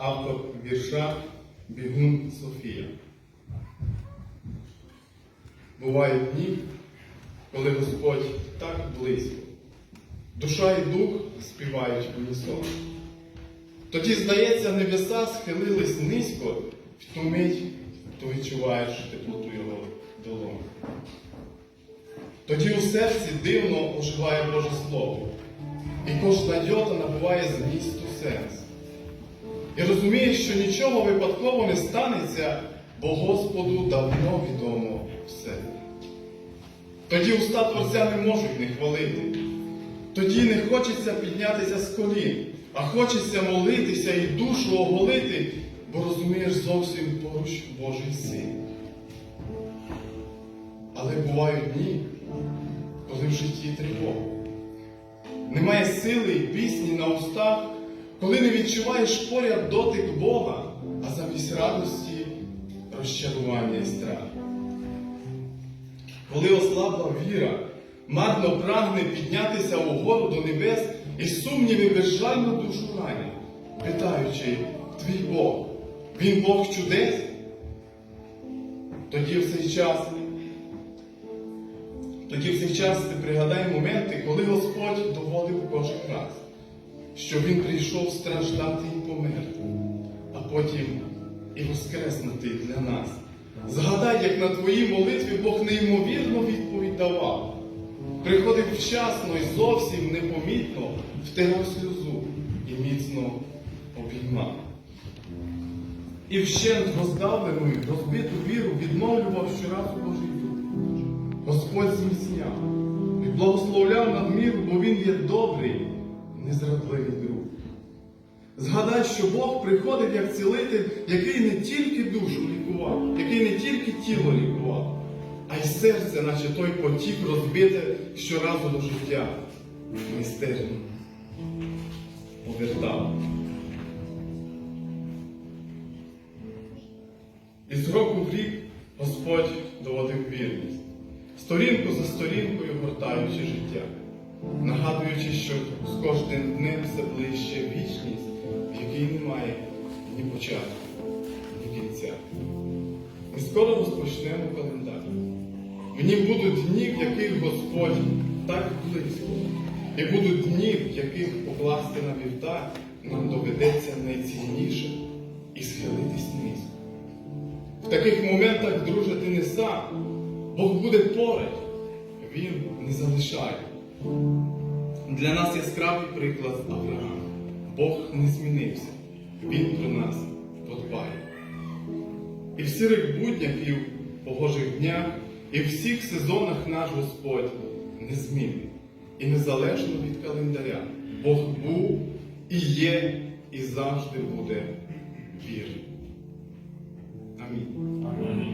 автор вірша Бігун Софія. Бувають дні, коли Господь так близько. Душа і дух співають в унісон. Тоді, здається, небеса схилились низько, в ту мить ти відчуваєш теплоту його долоні. Тоді у серці дивно оживає Боже Слово, і кожна йота набуває змісту сенс. І розумієш, що нічого випадково не станеться, бо Господу давно відомо все. Тоді уста Творця не можуть не хвалити. Тоді не хочеться піднятися з колін, а хочеться молитися і душу оголити, бо розумієш зовсім поруч Божий син. Але бувають дні, коли в житті тривога. Немає сили і пісні на устах, коли не відчуваєш поряд дотик Бога, а замість радості розчарування і страх. Коли ослабла віра, марно прагне піднятися угору до небес і сумніви безжально душу ранять, питаючи, твій Бог, він Бог чудес? Тоді в цей час, тоді в цей час ти пригадай моменти, коли Господь доводив кожен раз, що Він прийшов страждати і померти, а потім і воскреснути для нас. Згадай, як на твоїй молитві Бог неймовірно відповідь давав. Приходив вчасно і зовсім непомітно втирав сльозу і міцно обіймав. І вщент роздавлену, розбиту віру відновлював щоразу Божий. Господь зміцняв і благословляв надміру, бо Він є добрий, незрадливий друг. Згадай, що Бог приходив як цілитель, який не тільки душу лікував, який не тільки тіло лікував, а й серце, наче той потік розбите щоразу до життя, майстерно повертав. І з року в рік Господь доводив вірність, сторінку за сторінкою гортаючи життя, нагадуючи, що з кожним днем все ближче вічність, в якій немає ні початку, ні кінця. Ми скоро розпочнемо календар. В ній будуть дні, в яких Господь так близько, і будуть дні, в яких покласти на вівтар нам доведеться найцінніше і схилитись низько. В таких моментах, друже, ти не сам. Бог буде поруч, Він не залишає. Для нас яскравий приклад Авраам. Бог не змінився. Він про нас подбає. І в сирих буднях, і в погожих днях, і в всіх сезонах наш Господь незмінний. І незалежно від календаря. Бог був і є, і завжди буде вірний. Амінь. Амінь.